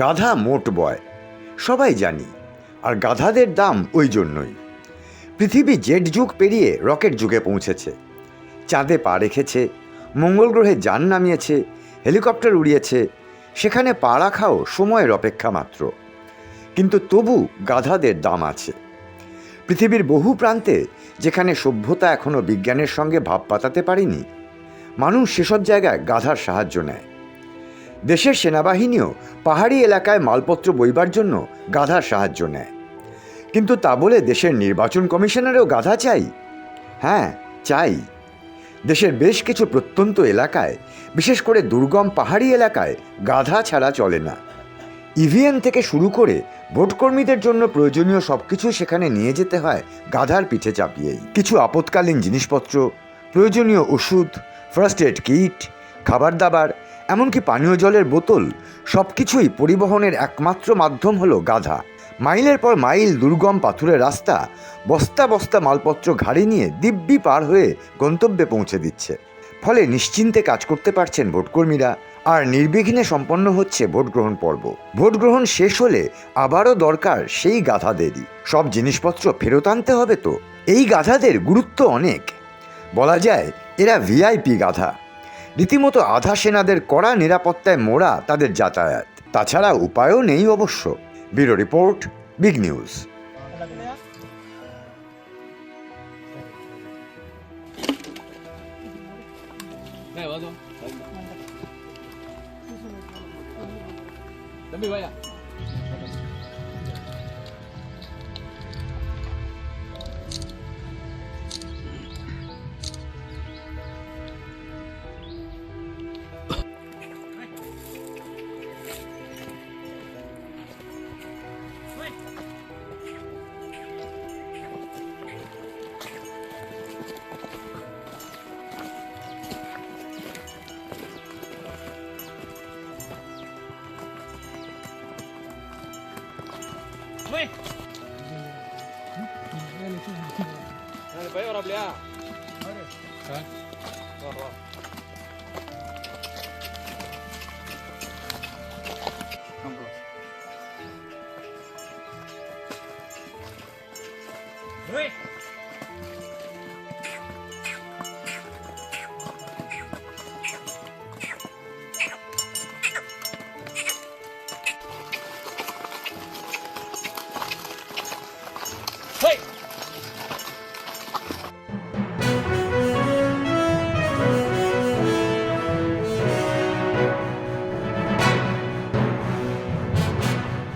গাধা মোট বয়। সবাই জানি, আর গাধাদের দাম ওই জন্যই। পৃথিবী জেট যুগ পেরিয়ে রকেট যুগে পৌঁছেছে। চাঁদে পা রেখেছে, মঙ্গল গ্রহে যান নামিয়েছে, হেলিকপ্টার উড়িয়েছে, সেখানে পা রাখাও সময়ের অপেক্ষা মাত্র। কিন্তু তবু গাধাদের দাম আছে। পৃথিবীর বহু প্রান্তে যেখানে সভ্যতা এখনও বিজ্ঞানের সঙ্গে ভাব পাতাতে পারেনি, মানুষ সেসব জায়গায় গাধার সাহায্য নেয়। দেশের সেনাবাহিনীও পাহাড়ি এলাকায় মালপত্র বইবার জন্য গাধার সাহায্য নেয়। কিন্তু তা বলে দেশের নির্বাচন কমিশনারেও গাধা চাই? হ্যাঁ চাই। দেশের বেশ কিছু প্রত্যন্ত এলাকায়, বিশেষ করে দুর্গম পাহাড়ি এলাকায় গাধা ছাড়া চলে না। ইভিএম থেকে শুরু করে ভোটকর্মীদের জন্য প্রয়োজনীয় সব কিছু সেখানে নিয়ে যেতে হয় গাধার পিঠে চাপিয়েই কিছু আপৎকালীন জিনিসপত্র, প্রয়োজনীয় ওষুধ ফার্স্ট এড কিট খাবার দাবার এমনকি পানীয় জলের বোতল সব কিছুই পরিবহনের একমাত্র মাধ্যম হলো গাধা। মাইলের পর মাইল দুর্গম পাথুরের রাস্তা বস্তা বস্তা মালপত্র ঘাড়ে নিয়ে দিব্যি পার হয়ে গন্তব্যে পৌঁছে দিচ্ছে। ফলে নিশ্চিন্তে কাজ করতে পারছেন ভোটকর্মীরা আর নির্বিঘ্নে সম্পন্ন হচ্ছে ভোট গ্রহণ পর্ব। ভোট গ্রহণ শেষ হলে আবারও দরকার সেই গাধাদেরই। সব জিনিসপত্র ফেরত আনতে হবে তো? এই গাধাদের গুরুত্ব অনেক। বলা যায়, এরা ভিআইপি গাধা। রীতিমতো আধা সেনাদের কড়া নিরাপত্তায় মোড়া তাদের যাতায়াত। তাছাড়া উপায়ও নেই অবশ্য। Bureau report, big news. 네맞 Măi! Băi, は。